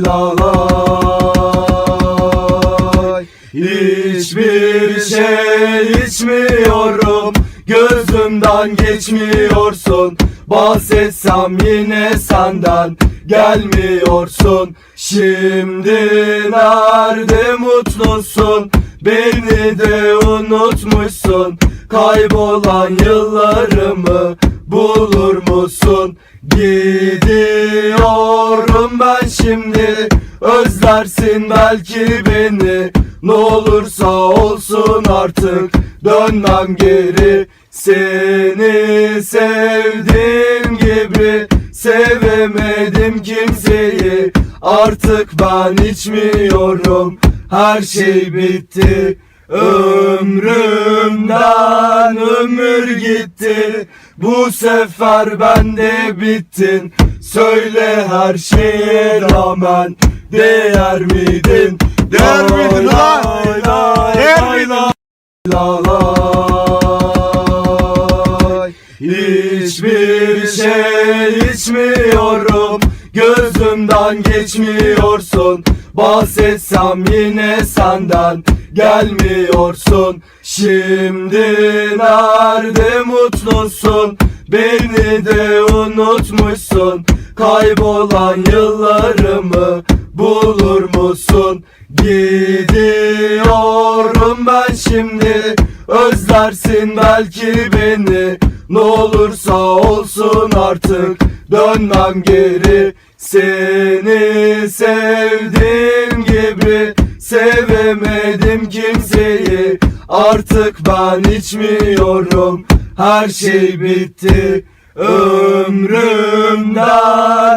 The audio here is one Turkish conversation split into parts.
Lalay Hiçbir şey içmiyorum. Gözümden geçmiyorsun. Bahsetsem yine senden Gelmiyorsun. Şimdi nerede mutlusun? Beni de unutmuşsun. Kaybolan yıllarımı bulur musun? Gidiyorum ben şimdi. Özlersin belki beni. Ne olursa olsun artık. Dönmem geri. Seni sevdiğim gibi Sevemedim kimseyi. Artık ben içmiyorum. Her şey bitti Ömrümden ömür gitti. Bu sefer ben de bittin. Söyle her şeye rağmen Değer miydin? Değer miydin lay Değer miydin? lay Lalay Hiçbir şey içmiyorum. Gözümden geçmiyorsun Bahsetsem yine senden Gelmiyorsun. Şimdi nerede mutlusun? Beni de unutmuşsun. Kaybolan yıllarımı bulur musun? Gidiyorum ben şimdi. Özlersin belki beni. Ne olursa olsun artık Dönmem geri. Seni sevdiğim gibi Sevemedim kimseyi Artık ben içmiyorum Her şey bitti Ömrümden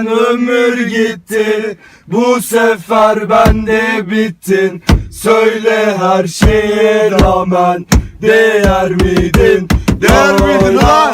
ömür gitti Bu sefer ben de bittin Söyle her şeye rağmen Değer miydin? Değer miydin lan?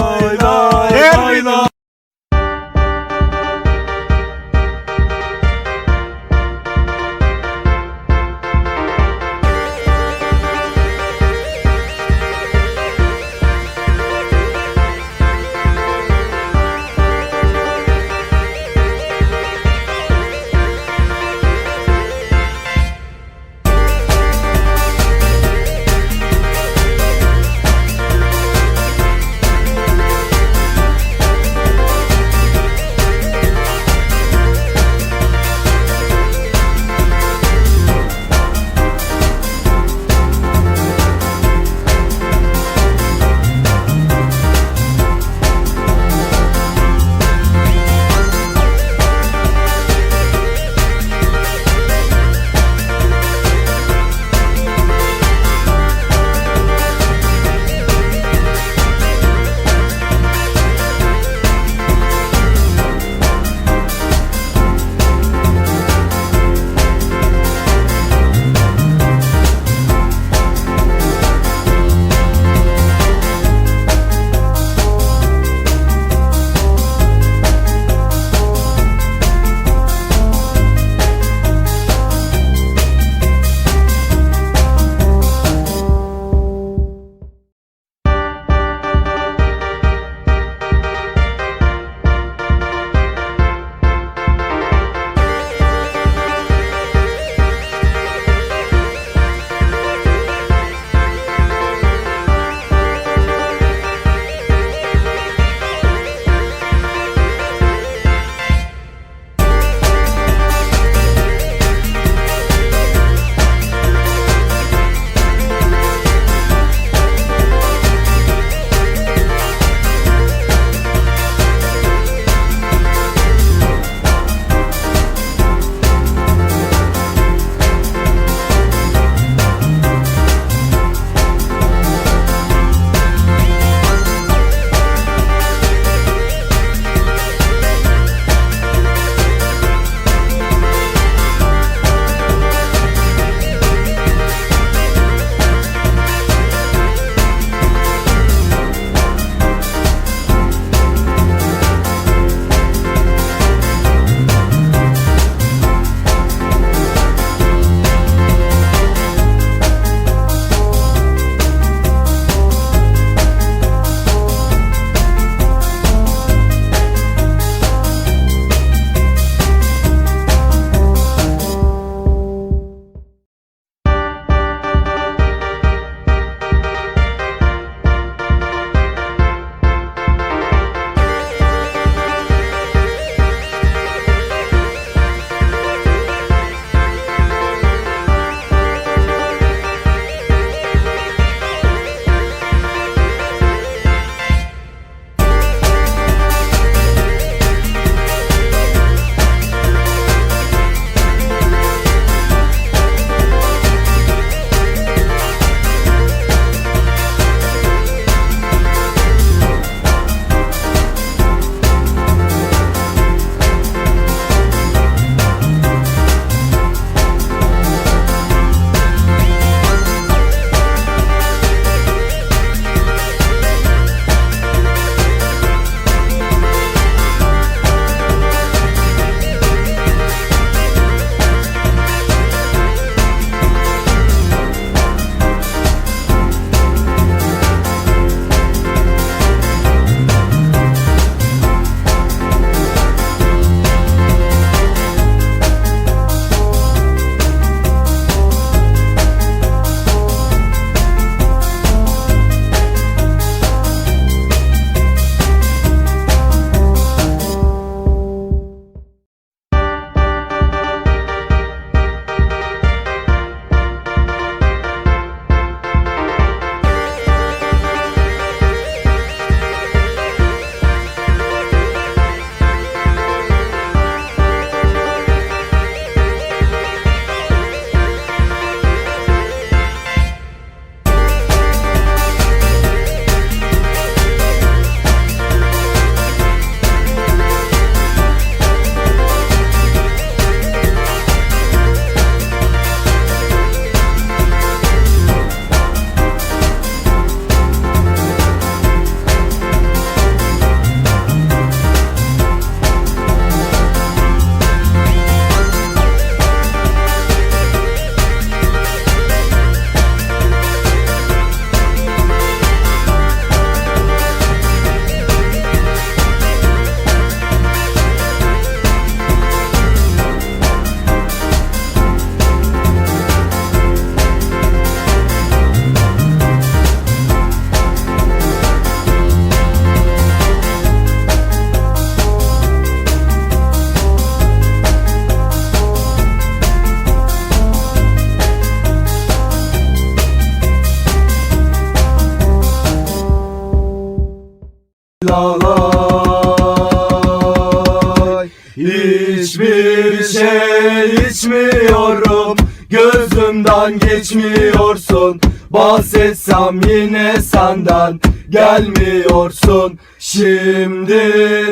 Şey içmiyorum. Gözümden geçmiyorsun. Bahsetsem yine senden Gelmiyorsun. Şimdi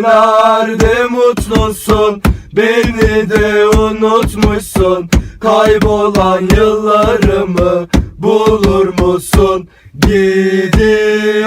nerede mutlusun? Beni de unutmuşsun. Kaybolan yıllarımı bulur musun? Gidiyorum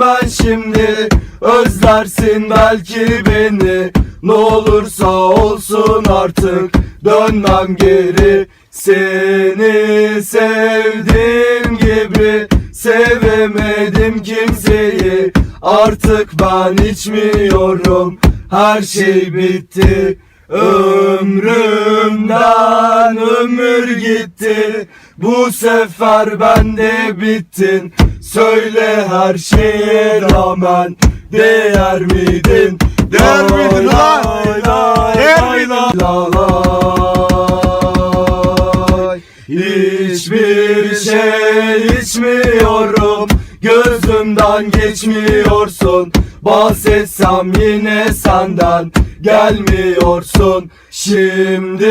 ben şimdi. Özlersin belki beni Ne olursa olsun artık Dönmem geri. Seni sevdiğim gibi Sevemedim kimseyi. Artık ben içmiyorum Her şey bitti. Ömrümden ömür gitti. Bu sefer ben de bittin. Söyle her şeye rağmen Değer miydin? Değer? Lay lay Değer lay lay. Hiçbir şey içmiyorum. Gözümden geçmiyorsun. Bahsetsem yine senden Gelmiyorsun. Şimdi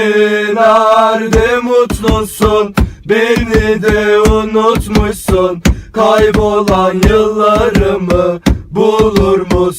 nerede mutlusun? Beni de unutmuşsun. Kaybolan yıllarımı bulur musun